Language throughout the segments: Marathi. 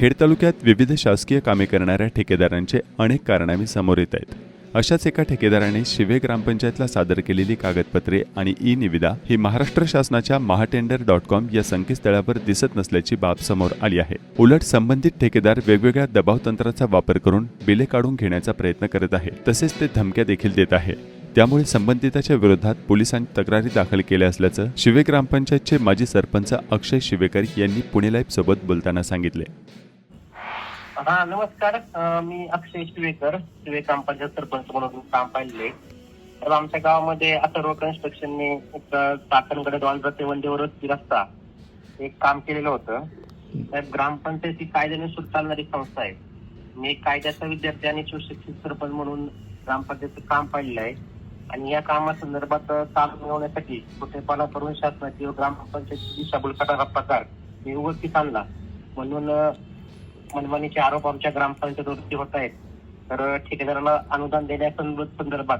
खेड तालुक्यात विविध शासकीय कामे करणाऱ्या ठेकेदारांचे अनेक कारणामे समोर येत आहेत. अशाच एका ठेकेदाराने शिवे ग्रामपंचायतला सादर केलेली कागदपत्रे आणि ई निविदा ही महाराष्ट्र शासनाच्या महाटेंडर डॉट कॉम या संकेतस्थळावर दिसत नसल्याची बाब समोर आली आहे. उलट संबंधित ठेकेदार वेगवेगळ्या दबाव तंत्राचा वापर करून बिले काढून घेण्याचा प्रयत्न करत आहे. तसेच ते धमक्या देखील देत आहे. त्यामुळे संबंधिताच्या विरोधात पोलिसांनी तक्रारी दाखल केल्या असल्याचं शिवे ग्रामपंचायतचे माजी सरपंच अक्षय शिवेकर यांनी पुणे लाईव्ह सोबत बोलताना सांगितले. हा नमस्कार. मी अक्षय शिवेकर शिवे ग्रामपंचायत सरपंच म्हणून काम पाहिले. तर आमच्या गावामध्ये अथर्व कन्स्ट्रक्शनने एक चाकणगड वांद्रा ते वंडेवरच रस्ता एक काम केलेलं होतं. तर ग्रामपंचायत ही कायद्याने सुद्धा चालणारी संस्था आहे. मी एक कायद्याचा विद्यार्थी आणि सुशिक्षित सरपंच म्हणून ग्रामपंचायतचं काम पाहिलेलं आहे. आणि या कामासंदर्भात चालू मिळवण्यासाठी कुठेपणा करून शासनाची व ग्रामपंचायतीची दिशाभूल करणारा प्रकार मी उघडकीस आणला. म्हणून मनमानीचे आरोप आमच्या ग्रामपंचायतीवरती होत आहेत. तर ठेकेदाराला अनुदान देण्यासंदर्भात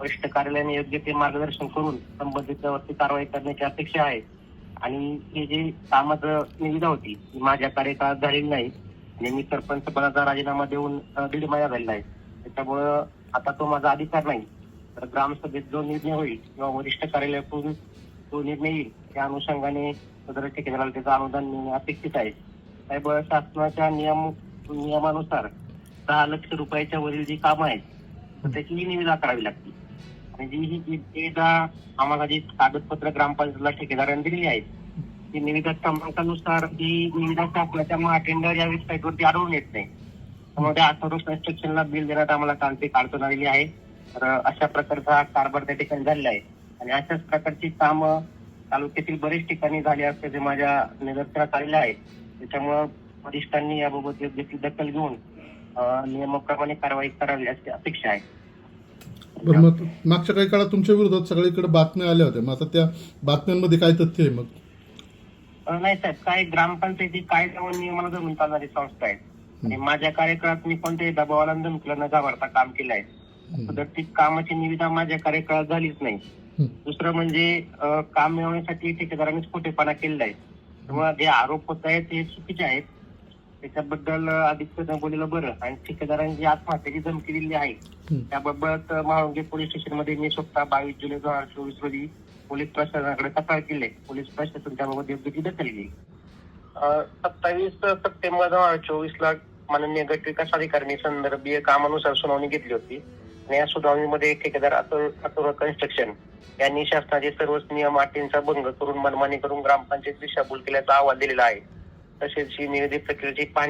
वरिष्ठ कार्यालयाने योग्य ते मार्गदर्शन करून संबंधितावरती कारवाई करण्याची अपेक्षा आहे. आणि ही जी कामात निविदा होती ती माझ्या कार्यकाळात झालेली नाही. आणि मी सरपंच पदाचा राजीनामा देऊन दीड महिना झालेला आहे. त्याच्यामुळं आता तो माझा अधिकार नाही. तर ग्रामसभेत जो निर्णय होईल किंवा वरिष्ठ कार्यालयाकडून जो निर्णय येईल त्या अनुषंगाने सदर ठेकेदाराला त्याचं अनुदान अपेक्षित आहे. साहेब शासनाच्या नियम नियमानुसार दहा लक्ष रुपयाच्या वरील जी कामं आहेत तर त्याची ही निविदा करावी लागते. आणि जी ही निविदा आम्हाला जी कागदपत्र ग्रामपंचायतला ठेकेदारांनी दिलेली आहेत ती निविदा क्रमांकानुसार ही निविदा शासनाच्या महाटेंडर या वेबसाईट वरती आढळून येत नाही. त्यामुळे त्या कन्स्ट्रक्शनला बिल देण्यात आम्हाला तांत्रिक अडचण आलेली आहे. तर अशा प्रकारचा कारभार त्या ठिकाणी झालेला आहे. आणि अशाच प्रकारची कामं तालुक्यातील बरेच ठिकाणी झाली असल्याचे माझ्या निदर्शनात आलेलं आहे त्याच्यामुळं वरिष्ठांनी याबाबत योग्य ती दखल घेऊन नियमाप्रमाणे कारवाई करावी अशी अपेक्षा आहे. बरं मग मागच्या काही काळात तुमच्या विरोधात सगळीकडे बातम्या आल्या होत्या. मग आता त्या बातम्यांमध्ये काय तथ्य आहे मग? अं, नाही साहेब काय ग्रामपंचायती कायदा व नियमाला धरून चालणारी संस्था आहे. आणि माझ्या कार्यकाळात मी कोणत्याही दबावाला न धमकीला न घाबरता काम केलं आहे. तर ती कामाची निविदा माझ्या कार्यकाळात झालीच नाही. दुसरं म्हणजे अं, काम मिळवण्यासाठी ठेकेदारांनीच खोटेपणा केलेला आहे. त्यामुळे जे आरोप होत आहेत ते चुकीचे आहेत त्याच्याबद्दल अधिक बोललेलं बरं आणि ठेकेदारांनी जी आत्महत्येची धमकी दिली आहे. त्याबाबत महाळुंगे पोलीस स्टेशनमध्ये मी स्वतः बावीस जुलै दोन हजार चोवीस रोजी पोलीस प्रशासनाकडे तक्रार केली आहे. पोलीस प्रशासन त्याबाबत योग्य ती दखल घेईल सत्तावीस सप्टेंबर दोन हजार चोवीस ला माननीय गट विकास अधिकाऱ्यांनी संदर्भीय कामानुसार सुनावणी घेतली होती आणि या सुनावणीमध्ये ठेकेदार अतुल अतुल कन्स्ट्रक्शन यांनी शासनाचे सर्वच नियम अटींचा भंग करून मनमानी करून ग्रामपंचायत दिशाभूल केल्याचा अहवाल दिलेला आहे. तसेच ही निवेदित प्रक्रियेची पाहणी